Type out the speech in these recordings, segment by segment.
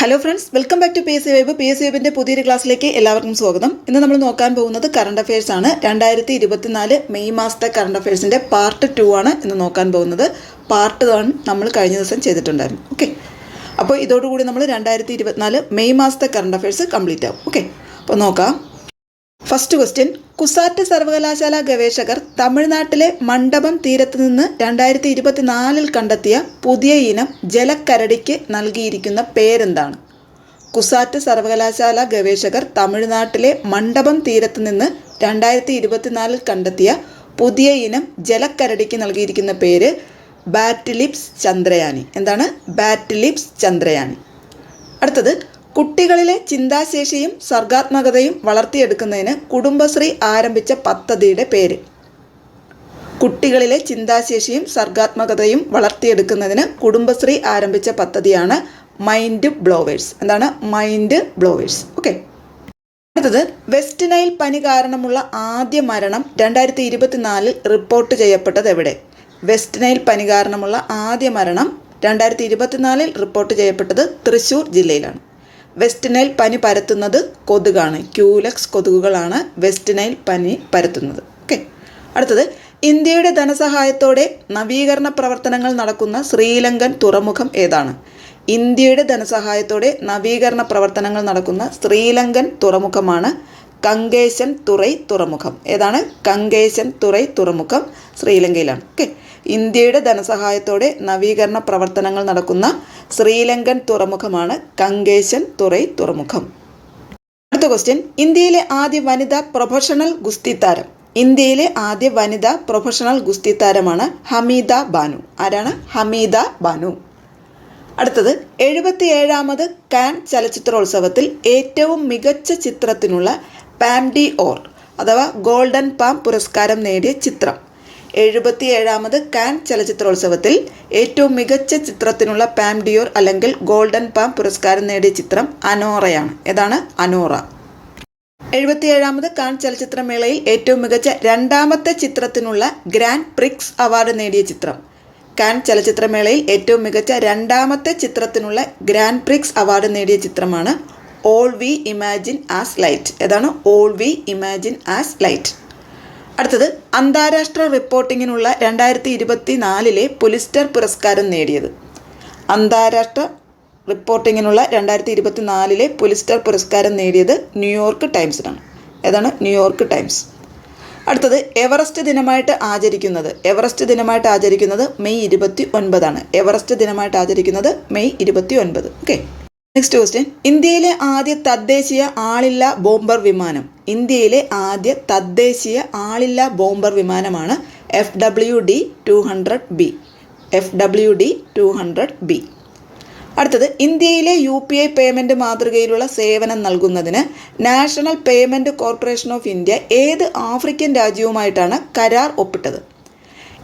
Hello friends welcome back to P S C web P S C വെബിന്റെ പുതിയൊരു ക്ലാസ്സിലേക്ക് എല്ലാവർക്കും സ്വാഗതം. ഇന്ന് നമ്മൾ നോക്കാൻ പോകുന്നത് കറണ്ട് അഫയേഴ്സ് ആണ്. രണ്ടായിരത്തി ഇരുപത്തിനാല് മെയ് മാസത്തെ കറണ്ട് അഫയേഴ്സിന്റെ പാർട്ട് ടു ആണ് ഇന്ന് നോക്കാൻ പോകുന്നത്. പാർട്ട് വൺ നമ്മൾ കഴിഞ്ഞ ദിവസം ചെയ്തിട്ടുണ്ടായിരുന്നു. ഓക്കെ അപ്പോൾ ഇതോടുകൂടി നമ്മൾ രണ്ടായിരത്തി ഇരുപത്തിനാല് മെയ് മാസത്തെ കറണ്ട് അഫയേഴ്സ് കംപ്ലീറ്റ് ആവും. ഓക്കെ അപ്പോൾ നോക്കാം. ഫസ്റ്റ് ക്വസ്റ്റ്യൻ കുസാറ്റ് സർവകലാശാല ഗവേഷകർ തമിഴ്നാട്ടിലെ മണ്ഡപം തീരത്ത് നിന്ന് രണ്ടായിരത്തി ഇരുപത്തിനാലിൽ കണ്ടെത്തിയ പുതിയ ഇനം ജലക്കരടിക്ക് നൽകിയിരിക്കുന്ന പേരെന്താണ്? കുസാറ്റ് സർവകലാശാല ഗവേഷകർ തമിഴ്നാട്ടിലെ മണ്ഡപം തീരത്ത് നിന്ന് രണ്ടായിരത്തി ഇരുപത്തിനാലിൽ കണ്ടെത്തിയ പുതിയ ഇനം ജലക്കരടിക്ക് നൽകിയിരിക്കുന്ന പേര് ബാറ്റ്ലിപ്സ് ചന്ദ്രയാനി. എന്താണ്? ബാറ്റ്ലിപ്സ് ചന്ദ്രയാനി. അടുത്തത്. കുട്ടികളിലെ ചിന്താശേഷിയും സർഗാത്മകതയും വളർത്തിയെടുക്കുന്നതിന് കുടുംബശ്രീ ആരംഭിച്ച പദ്ധതിയുടെ പേര്. കുട്ടികളിലെ ചിന്താശേഷിയും സർഗാത്മകതയും വളർത്തിയെടുക്കുന്നതിന് കുടുംബശ്രീ ആരംഭിച്ച പദ്ധതിയാണ് മൈൻഡ് ബ്ലോവേഴ്സ്. എന്താണ്? Mind blowers. ഓക്കെ. അടുത്തത് വെസ്റ്റ് നൈൽ പനി കാരണമുള്ള ആദ്യ മരണം രണ്ടായിരത്തി ഇരുപത്തിനാലിൽ റിപ്പോർട്ട് ചെയ്യപ്പെട്ടത് എവിടെ? വെസ്റ്റ് നൈൽ പനി കാരണമുള്ള ആദ്യ മരണം രണ്ടായിരത്തി ഇരുപത്തിനാലിൽ റിപ്പോർട്ട് ചെയ്യപ്പെട്ടത് തൃശ്ശൂർ ജില്ലയിലാണ്. വെസ്റ്റ് നൈൽ പനി പരത്തുന്നത് കൊതുകാണ്. ക്യൂലക്സ് കൊതുകുകളാണ് വെസ്റ്റ് നൈൽ പനി പരത്തുന്നത്. ഓക്കെ. അടുത്തത് ഇന്ത്യയുടെ ധനസഹായത്തോടെ നവീകരണ പ്രവർത്തനങ്ങൾ നടക്കുന്ന ശ്രീലങ്കൻ തുറമുഖം ഏതാണ്? ഇന്ത്യയുടെ ധനസഹായത്തോടെ നവീകരണ പ്രവർത്തനങ്ങൾ നടക്കുന്ന ശ്രീലങ്കൻ തുറമുഖമാണ് കങ്കേശൻ തുറൈ തുറമുഖം. ഏതാണ്? കങ്കേശൻ തുറൈ തുറമുഖം ശ്രീലങ്കയിലാണ്. ഓക്കെ. ഇന്ത്യയുടെ ധനസഹായത്തോടെ നവീകരണ പ്രവർത്തനങ്ങൾ നടക്കുന്ന ശ്രീലങ്കൻ തുറമുഖമാണ് കങ്കേശൻ തുറൈ തുറമുഖം. അടുത്ത ക്വസ്റ്റ്യൻ ഇന്ത്യയിലെ ആദ്യ വനിതാ പ്രൊഫഷണൽ ഗുസ്തി താരം. ഇന്ത്യയിലെ ആദ്യ വനിതാ പ്രൊഫഷണൽ ഗുസ്തി താരമാണ് ഹമീദ ബാനു. ആരാണ്? ഹമീദ ബാനു. അടുത്തത്. എഴുപത്തി ഏഴാമത് കാൻ ചലച്ചിത്രോത്സവത്തിൽ ഏറ്റവും മികച്ച ചിത്രത്തിനുള്ള പാംഡി ഓർ അഥവാ ഗോൾഡൻ പാം പുരസ്കാരം നേടിയ ചിത്രം. എഴുപത്തി ഏഴാമത് കാൻ ചലച്ചിത്രോത്സവത്തിൽ ഏറ്റവും മികച്ച ചിത്രത്തിനുള്ള പാം ഡിയോർ അല്ലെങ്കിൽ ഗോൾഡൻ പാം പുരസ്കാരം നേടിയ ചിത്രം അനോറയാണ്. ഏതാണ്? അനോറ. എഴുപത്തിയേഴാമത് കാൻ ചലച്ചിത്രമേളയിൽ ഏറ്റവും മികച്ച രണ്ടാമത്തെ ചിത്രത്തിനുള്ള ഗ്രാൻഡ് പ്രിക്സ് അവാർഡ് നേടിയ ചിത്രം. കാൻ ചലച്ചിത്രമേളയിൽ ഏറ്റവും മികച്ച രണ്ടാമത്തെ ചിത്രത്തിനുള്ള ഗ്രാൻഡ് പ്രിക്സ് അവാർഡ് നേടിയ ചിത്രമാണ് all we imagine as light. ഏതാണ്? All we imagine as light. അടുത്തത് അന്താരാഷ്ട്ര റിപ്പോർട്ടിങ്ങിനുള്ള രണ്ടായിരത്തി ഇരുപത്തി നാലിലെ പുലിസ്റ്റർ പുരസ്കാരം നേടിയത്. അന്താരാഷ്ട്ര റിപ്പോർട്ടിങ്ങിനുള്ള രണ്ടായിരത്തി ഇരുപത്തി നാലിലെ പുലിസ്റ്റർ പുരസ്കാരം നേടിയത് ന്യൂയോർക്ക് ടൈംസിനാണ്. ഏതാണ്? New York Times. അടുത്തത് എവറസ്റ്റ് ദിനമായിട്ട് ആചരിക്കുന്നത്. എവറസ്റ്റ് ദിനമായിട്ട് ആചരിക്കുന്നത് മെയ് ഇരുപത്തി ഒൻപതാണ് എവറസ്റ്റ് ദിനമായിട്ട് ആചരിക്കുന്നത് മെയ് ഇരുപത്തി ഒൻപത് ഓക്കെ. നെക്സ്റ്റ് ക്വസ്റ്റ്യൻ ഇന്ത്യയിലെ ആദ്യ തദ്ദേശീയ ആളില്ല ബോംബർ വിമാനം. ഇന്ത്യയിലെ ആദ്യ തദ്ദേശീയ ആളില്ല ബോംബർ വിമാനമാണ് F W D two hundred B F W D two hundred B അടുത്തത്. ഇന്ത്യയിലെ യു പി ഐ പേയ്മെന്റ് മാതൃകയിലുള്ള സേവനം നൽകുന്നതിന് national payment corporation of India ഏത് ആഫ്രിക്കൻ രാജ്യവുമായിട്ടാണ് കരാർ ഒപ്പിട്ടത്?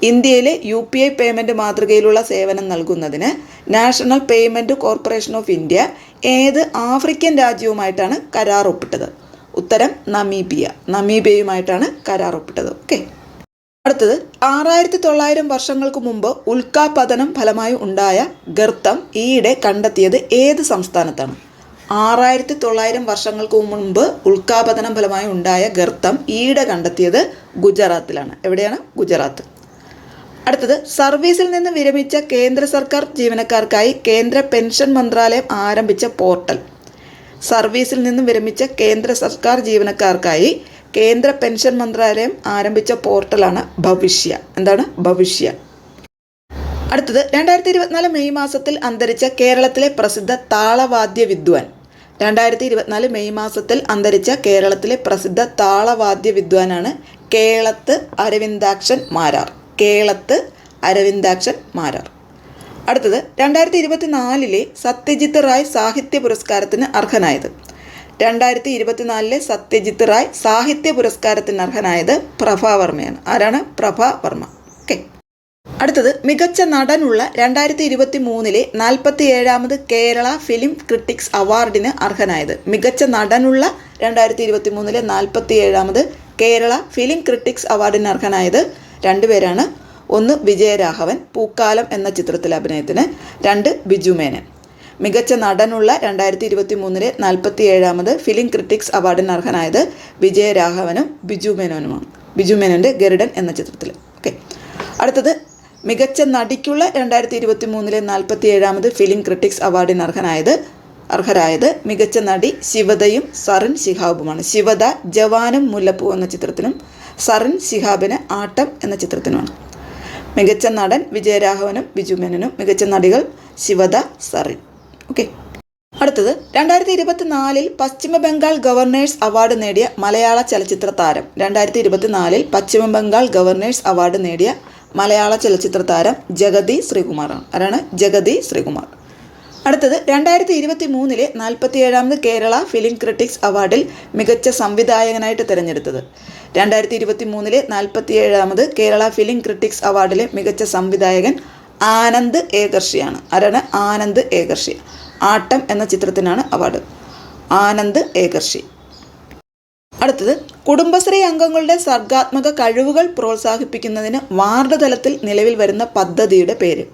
ഇന്ത്യയിലെ യു പി ഐ പേയ്മെന്റ് മാതൃകയിലുള്ള സേവനം നൽകുന്നതിന് national payment corporation of India ഏത് ആഫ്രിക്കൻ രാജ്യവുമായിട്ടാണ് കരാർ ഒപ്പിട്ടത് ഉത്തരം നമീബിയ. നമീബിയയുമായിട്ടാണ് കരാർ ഒപ്പിട്ടത് ഓക്കെ അടുത്തത് ആറായിരത്തി തൊള്ളായിരം വർഷങ്ങൾക്ക് മുമ്പ് ഉൽക്കാപതനം ഫലമായി ഉണ്ടായ ഗർത്തം ഈയിടെ കണ്ടെത്തിയത് ഏത് സംസ്ഥാനത്താണ്? ആറായിരത്തി തൊള്ളായിരം വർഷങ്ങൾക്ക് മുമ്പ് ഉൽക്കാപതനം ഫലമായി ഉണ്ടായ ഗർത്തം ഈയിടെ കണ്ടെത്തിയത് ഗുജറാത്തിലാണ്. എവിടെയാണ്? ഗുജറാത്ത്. അടുത്തത് സർവീസിൽ നിന്ന് വിരമിച്ച കേന്ദ്ര സർക്കാർ ജീവനക്കാർക്കായി കേന്ദ്ര പെൻഷൻ മന്ത്രാലയം ആരംഭിച്ച പോർട്ടൽ. സർവീസിൽ നിന്ന് വിരമിച്ച കേന്ദ്ര സർക്കാർ ജീവനക്കാർക്കായി കേന്ദ്ര പെൻഷൻ മന്ത്രാലയം ആരംഭിച്ച പോർട്ടലാണ് ഭവിഷ്യ. എന്താണ് ഭവിഷ്യ? അടുത്തത് രണ്ടായിരത്തി ഇരുപത്തിനാല് മെയ് മാസത്തിൽ അന്തരിച്ച കേരളത്തിലെ പ്രസിദ്ധ താളവാദ്യ വിദ്വാൻ. രണ്ടായിരത്തി ഇരുപത്തിനാല് മെയ് മാസത്തിൽ അന്തരിച്ച കേരളത്തിലെ പ്രസിദ്ധ താളവാദ്യ വിദ്വാനാണ് കേളത്ത് അരവിന്ദാക്ഷൻ മാരാർ. കേളത്ത് അരവിന്ദാക്ഷൻ മാരാർ. അടുത്തത് രണ്ടായിരത്തി ഇരുപത്തിനാലിലെ സത്യജിത്ത് റായ് സാഹിത്യ പുരസ്കാരത്തിന് അർഹനായത്. രണ്ടായിരത്തി ഇരുപത്തിനാലിലെ സത്യജിത്ത് റായ് സാഹിത്യ പുരസ്കാരത്തിന് അർഹനായത് പ്രഭാവർമ്മയാണ് ആരാണ്? പ്രഭാവർമ്മ ഓക്കെ. അടുത്തത് മികച്ച നടനുള്ള രണ്ടായിരത്തി ഇരുപത്തി മൂന്നിലെ നാൽപ്പത്തി ഏഴാമത് കേരള ഫിലിം ക്രിട്ടിക്സ് അവാർഡിന് അർഹനായത്. മികച്ച നടനുള്ള രണ്ടായിരത്തി ഇരുപത്തി മൂന്നിലെ നാൽപ്പത്തി ഏഴാമത് കേരള ഫിലിം ക്രിട്ടിക്സ് അവാർഡിന് അർഹനായത് രണ്ടുപേരാണ്. ഒന്ന് വിജയരാഘവൻ പൂക്കാലം എന്ന ചിത്രത്തിലെ അഭിനയത്തിന് രണ്ട് ബിജു മേനൻ. മികച്ച നടനുള്ള രണ്ടായിരത്തി ഇരുപത്തി മൂന്നിലെ നാൽപ്പത്തി ഏഴാമത് ഫിലിം ക്രിറ്റിക്സ് അവാർഡിന് അർഹനായത് വിജയരാഘവനും ബിജു മേനോനുമാണ്. ബിജു മേനോന്റെ ഗരുഡൻ എന്ന ചിത്രത്തിൽ ഓക്കെ. അടുത്തത് മികച്ച നടിക്കുള്ള രണ്ടായിരത്തി ഇരുപത്തി മൂന്നിലെ നാൽപ്പത്തി ഏഴാമത് ഫിലിം ക്രിറ്റിക്സ് അവാർഡിന് അർഹനായത് അർഹരായത് മികച്ച നടി ശിവതയും സറിൻ ശിഹാബുമാണ്. ശിവത ജവാനും മുല്ലപ്പൂ എന്ന ചിത്രത്തിനും സറിൻ ശിഹാബിന് ആട്ടം എന്ന ചിത്രത്തിനുമാണ്. മികച്ച നടൻ വിജയരാഘവനും ബിജു മേനനും മികച്ച നടികൾ ശിവദ സറിൻ. ഓക്കെ. അടുത്തത് രണ്ടായിരത്തി ഇരുപത്തിനാലിൽ പശ്ചിമ ബംഗാൾ ഗവർണേഴ്സ് അവാർഡ് നേടിയ മലയാള ചലച്ചിത്ര താരം. രണ്ടായിരത്തി ഇരുപത്തിനാലിൽ പശ്ചിമ ബംഗാൾ ഗവർണേഴ്സ് അവാർഡ് നേടിയ മലയാള ചലച്ചിത്ര താരം ജഗതി ശ്രീകുമാറാണ്. ആരാണ്? ജഗതി ശ്രീകുമാർ. അടുത്തത് രണ്ടായിരത്തി ഇരുപത്തി മൂന്നിലെ നാൽപ്പത്തിയേഴാമത് കേരള ഫിലിം ക്രിറ്റിക്സ് അവാർഡിൽ മികച്ച സംവിധായകനായിട്ട് തിരഞ്ഞെടുത്തത്. രണ്ടായിരത്തി ഇരുപത്തി മൂന്നിലെ നാൽപ്പത്തിയേഴാമത് കേരള ഫിലിം ക്രിട്ടിക്സ് അവാർഡിലെ മികച്ച സംവിധായകൻ ആനന്ദ് ഏകർഷിയാണ്. ആരാണ്? ആനന്ദ് ഏകർഷി. ആട്ടം എന്ന ചിത്രത്തിനാണ് അവാർഡ്. ആനന്ദ് ഏകർഷി. അടുത്തത് കുടുംബശ്രീ അംഗങ്ങളുടെ സർഗാത്മക കഴിവുകൾ പ്രോത്സാഹിപ്പിക്കുന്നതിന് വാർഡ് തലത്തിൽ നിലവിൽ വരുന്ന പദ്ധതിയുടെ പേര്.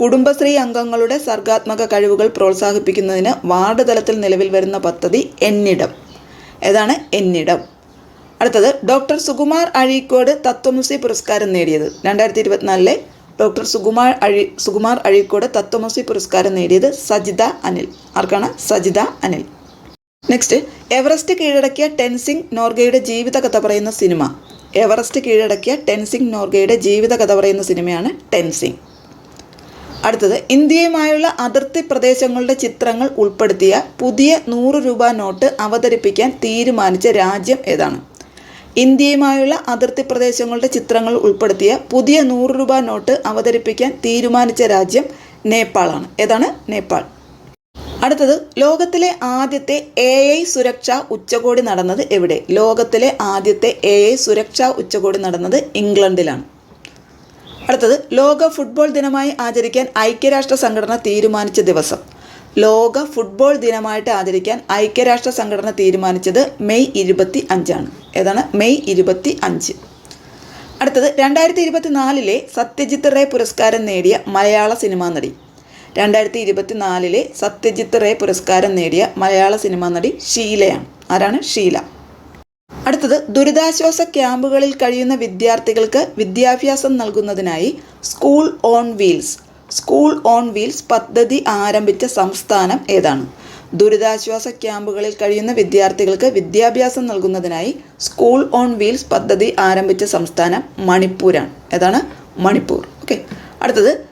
കുടുംബശ്രീ അംഗങ്ങളുടെ സർഗാത്മക കഴിവുകൾ പ്രോത്സാഹിപ്പിക്കുന്നതിന് വാർഡ് തലത്തിൽ നിലവിൽ വരുന്ന പദ്ധതി എന്നിടം. ഏതാണ്? എന്നിടം. അടുത്തത് ഡോക്ടർ സുകുമാർ അഴീക്കോട് തത്വമസി പുരസ്കാരം നേടിയത്. രണ്ടായിരത്തി ഇരുപത്തിനാലിലെ ഡോക്ടർ സുകുമാർ അഴി സുകുമാർ അഴീക്കോട് തത്വമസി പുരസ്കാരം നേടിയത് സജിത അനിൽ. ആർക്കാണ്? സജിത അനിൽ. നെക്സ്റ്റ് എവറസ്റ്റ് കീഴടക്കിയ ടെൻസിംഗ് നോർഗയുടെ ജീവിതകഥ പറയുന്ന സിനിമ. എവറസ്റ്റ് കീഴടക്കിയ ടെൻസിംഗ് നോർഗയുടെ ജീവിതകഥ പറയുന്ന സിനിമയാണ് ടെൻസിംഗ് അടുത്തത് ഇന്ത്യയുമായുള്ള അതിർത്തി പ്രദേശങ്ങളുടെ ചിത്രങ്ങൾ ഉൾപ്പെടുത്തിയ പുതിയ നൂറ് രൂപ നോട്ട് അവതരിപ്പിക്കാൻ തീരുമാനിച്ച രാജ്യം ഏതാണ്? ഇന്ത്യയുമായുള്ള അതിർത്തി പ്രദേശങ്ങളുടെ ചിത്രങ്ങൾ ഉൾപ്പെടുത്തിയ പുതിയ നൂറ് രൂപ നോട്ട് അവതരിപ്പിക്കാൻ തീരുമാനിച്ച രാജ്യം നേപ്പാളാണ്. ഏതാണ്? നേപ്പാൾ. അടുത്തത് ലോകത്തിലെ ആദ്യത്തെ എ ഐ സുരക്ഷാ ഉച്ചകോടി നടന്നത് എവിടെ? ലോകത്തിലെ ആദ്യത്തെ എ ഐ സുരക്ഷാ ഉച്ചകോടി നടന്നത് ഇംഗ്ലണ്ടിലാണ്. അടുത്തത് ലോക ഫുട്ബോൾ ദിനമായി ആചരിക്കാൻ ഐക്യരാഷ്ട്ര സംഘടന തീരുമാനിച്ച ദിവസം. ലോക ഫുട്ബോൾ ദിനമായിട്ട് ആചരിക്കാൻ ഐക്യരാഷ്ട്ര സംഘടന തീരുമാനിച്ചത് മെയ് ഇരുപത്തി അഞ്ചാണ് ഏതാണ്? മെയ് ഇരുപത്തി അഞ്ച് അടുത്തത് രണ്ടായിരത്തി ഇരുപത്തി നാലിലെ സത്യജിത്ത് റേ പുരസ്കാരം നേടിയ മലയാള സിനിമാ നടി. രണ്ടായിരത്തി ഇരുപത്തി നാലിലെ സത്യജിത്ത് റേ പുരസ്കാരം നേടിയ മലയാള സിനിമാ നടി ഷീലയാണ്. ആരാണ്? ഷീല. അടുത്തത് ദുരിതാശ്വാസ ക്യാമ്പുകളിൽ കഴിയുന്ന വിദ്യാർത്ഥികൾക്ക് വിദ്യാഭ്യാസം നൽകുന്നതിനായി school on wheels school on wheels പദ്ധതി ആരംഭിച്ച സംസ്ഥാനം ഏതാണ്? ദുരിതാശ്വാസ ക്യാമ്പുകളിൽ കഴിയുന്ന വിദ്യാർത്ഥികൾക്ക് വിദ്യാഭ്യാസം നൽകുന്നതിനായി സ്കൂൾ ഓൺ വീൽസ് പദ്ധതി ആരംഭിച്ച സംസ്ഥാനം മണിപ്പൂരാണ്. ഏതാണ്? മണിപ്പൂർ. ഓക്കെ. അടുത്തത്.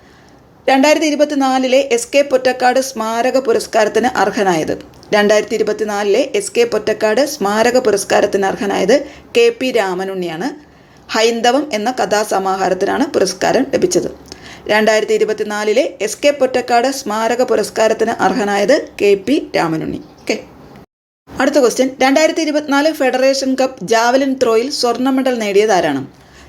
രണ്ടായിരത്തി ഇരുപത്തിനാലിലെ എസ് കെ പൊറ്റക്കാട് സ്മാരക പുരസ്കാരത്തിന് അർഹനായത്. രണ്ടായിരത്തി ഇരുപത്തിനാലിലെ എസ് കെ പൊറ്റക്കാട് സ്മാരക പുരസ്കാരത്തിന് അർഹനായത് കെ പി രാമനുണ്ണിയാണ്. ഹൈന്ദവം എന്ന കഥാസമാഹാരത്തിനാണ് പുരസ്കാരം ലഭിച്ചത്. രണ്ടായിരത്തി ഇരുപത്തിനാലിലെ എസ് കെ പൊറ്റക്കാട് സ്മാരക പുരസ്കാരത്തിന് അർഹനായത് കെ പി രാമനുണ്ണി. ഓക്കെ. അടുത്ത ക്വസ്റ്റ്യൻ. രണ്ടായിരത്തി ഇരുപത്തിനാല് ഫെഡറേഷൻ കപ്പ് ജാവലിൻ ത്രോയിൽ സ്വർണ മെഡൽ നേടിയത് ആരാണ്?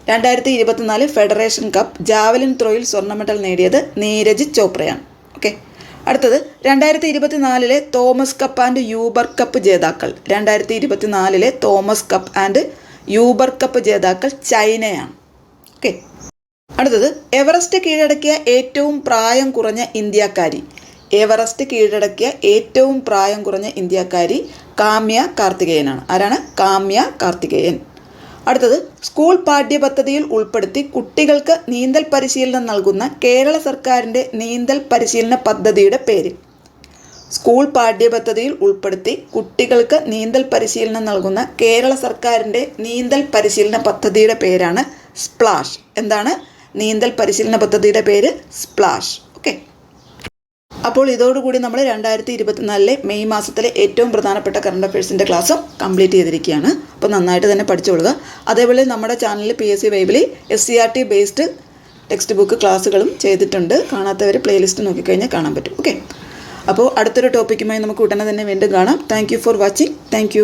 രണ്ടായിരത്തി ഇരുപത്തിനാല് ഫെഡറേഷൻ കപ്പ് ജാവലിൻ ത്രോയിൽ സ്വർണ മെഡൽ നേടിയത് നീരജ് ചോപ്രയാണ്. ഓക്കെ. അടുത്തത്. രണ്ടായിരത്തി ഇരുപത്തിനാലിലെ Thomas cup and Uber cup ജേതാക്കൾ. രണ്ടായിരത്തി ഇരുപത്തിനാലിലെ Thomas cup and Uber cup ജേതാക്കൾ ചൈനയാണ്. ഓക്കെ. അടുത്തത് എവറസ്റ്റ് കീഴടക്കിയ ഏറ്റവും പ്രായം കുറഞ്ഞ ഇന്ത്യക്കാരി. എവറസ്റ്റ് കീഴടക്കിയ ഏറ്റവും പ്രായം കുറഞ്ഞ ഇന്ത്യക്കാരി കാമ്യ കാർത്തികേയനാണ്. ആരാണ്? കാമ്യ കാർത്തികേയൻ. അടുത്തത് സ്കൂൾ പാഠ്യപദ്ധതിയിൽ ഉൾപ്പെടുത്തി കുട്ടികൾക്ക് നീന്തൽ പരിശീലനം നൽകുന്ന കേരള സർക്കാരിന്റെ നീന്തൽ പരിശീലന പദ്ധതിയുടെ പേര്. സ്കൂൾ പാഠ്യപദ്ധതിയിൽ ഉൾപ്പെടുത്തി കുട്ടികൾക്ക് നീന്തൽ പരിശീലനം നൽകുന്ന കേരള സർക്കാരിന്റെ നീന്തൽ പരിശീലന പദ്ധതിയുടെ പേരാണ് സ്പ്ലാഷ്. എന്താണ്? നീന്തൽ പരിശീലന പദ്ധതിയുടെ പേര് സ്പ്ലാഷ്. ഓക്കെ. അപ്പോൾ ഇതോടുകൂടി നമ്മൾ രണ്ടായിരത്തി ഇരുപത്തിനാലിലെ മെയ് മാസത്തിലെ ഏറ്റവും പ്രധാനപ്പെട്ട കറണ്ട് അഫയേഴ്സിന്റെ ക്ലാസ്സും കംപ്ലീറ്റ് ചെയ്തിരിക്കുകയാണ്. അപ്പോൾ നന്നായിട്ട് തന്നെ പഠിച്ചോളുക അതേപോലെ നമ്മുടെ ചാനലിൽ P S C വൈബിളി S C R T based text book ക്ലാസ്സുകളും ചെയ്തിട്ടുണ്ട്. കാണാത്തവർ പ്ലേലിസ്റ്റ് നോക്കിക്കഴിഞ്ഞാൽ കാണാൻ പറ്റും. ഓക്കെ. അപ്പോൾ അടുത്തൊരു ടോപ്പിക്കുമായി നമുക്ക് ഉടനെ തന്നെ വീണ്ടും കാണാം. Thank for watching thank